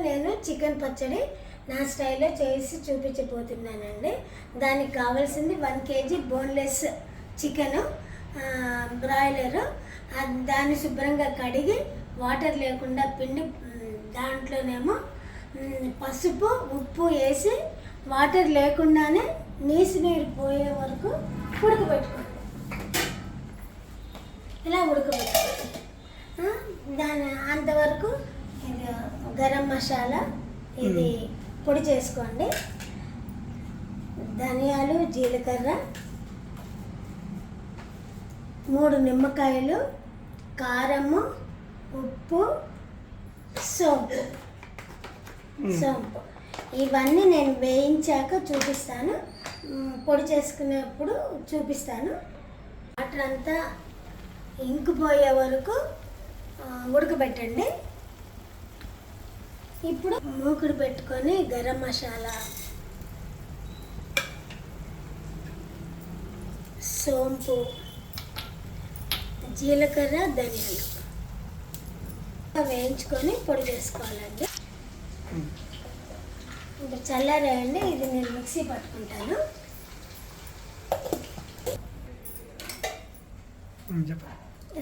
నేను చికెన్ పచ్చడి నా స్టైల్లో చేసి చూపించబోతున్నానండి. దానికి కావాల్సింది one KG boneless chicken broiler. దాన్ని శుభ్రంగా కడిగి వాటర్ లేకుండా పిండి దాంట్లోనేమో పసుపు ఉప్పు వేసి వాటర్ లేకుండానే నీసు నీరు పోయే వరకు ఉడకబెట్టుకోండి ఇలా ఉడకబెట్టుకోండి దాని అంతవరకు గరం మసాలా ఇది పొడి చేసుకోండి. ధనియాలు జీలకర్ర మూడు నిమ్మకాయలు కారము ఉప్పు సోంపు. సోంపు. ఇవన్నీ నేను వేయించాక చూపిస్తాను. పొడి చేసుకునేప్పుడు చూపిస్తాను. వాటర్ అంతా ఇంకిపోయే వరకు ఉడకబెట్టండి. ఇప్పుడు మూకుడు పెట్టుకొని గరం మసాలా. సోంపు జీలకర్ర ధనియాలు. వేయించుకొని పొడి చేసుకోవాలండి. ఇప్పుడు చల్లారేయండి ఇది నేను మిక్సీ పట్టుకుంటాను.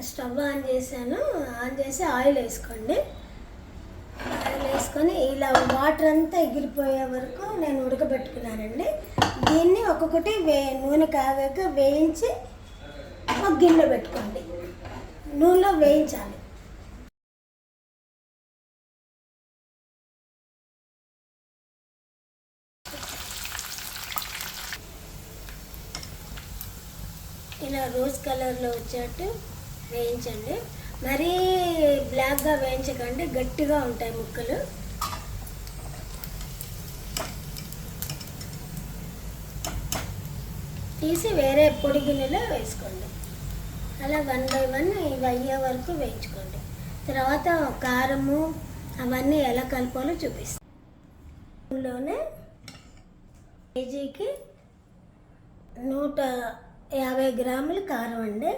స్టవ్ ఆన్ చేశాను. ఆన్ చేసి ఆయిల్ వేసుకోండి. వేసుకొని ఇలా వాటర్ అంతా ఎగిరిపోయే వరకు నేను ఉడకబెట్టుకున్నానండి. దీన్ని ఒక్కొక్కటి వే నూనె కాగాక వేయించి ఒక గిన్నె పెట్టుకోండి. నూనెలో వేయించాలి. ఇలా రోజ్ కలర్లో వచ్చేట్టు వేయించండి. మరీ బ్లాక్గా వేయించకండి గట్టిగా ఉంటాయి ముక్కలు. తీసి వేరే పొడి గిన్నెలో వేసుకోండి. అలా వన్ బై వన్ ఇవి అయ్యే వరకు వేయించుకోండి. తర్వాత కారము అవన్నీ ఎలా కలపాలో చూపిస్తాను లోనే కేజీకి నూట యాభై గ్రాములు కారం అండి.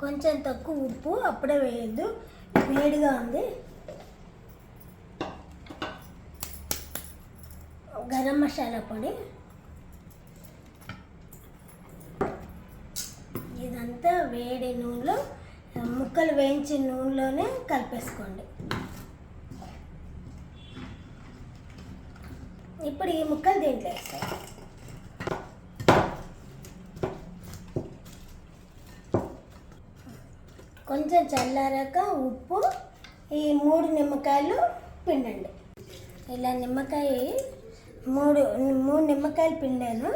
కొంచెం తక్కువ ఉప్పు అప్పుడే వేయద్దు. వేడిగా ఉంది. గరం మసాలా పొడి. ఇదంతా వేడి నూనెలో ముక్కలు వేయించిన నూనెలోనే కలిపేసుకోండి. ఇప్పుడు ఈ ముక్కలు దీంట్లో వేస్తాయి కొంచెం చల్లారాక ఉప్పు ఈ మూడు నిమ్మకాయలు పిండండి. ఇలా నిమ్మకాయ మూడు మూడు నిమ్మకాయలు పిండాను.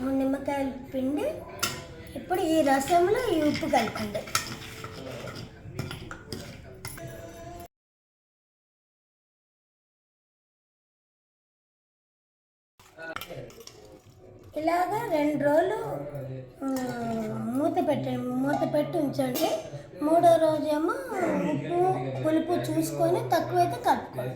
మూడు నిమ్మకాయలు పిండి ఇప్పుడు ఈ రసంలో ఈ ఉప్పు కలపండి ఇలాగా రెండు రోజులు మూత పెట్టండి మూత పెట్టి ఉంచండి. మూడో రోజేమో ఉప్పు పులుపు చూసుకొని తక్కువైతే కలుపుకోవాలి.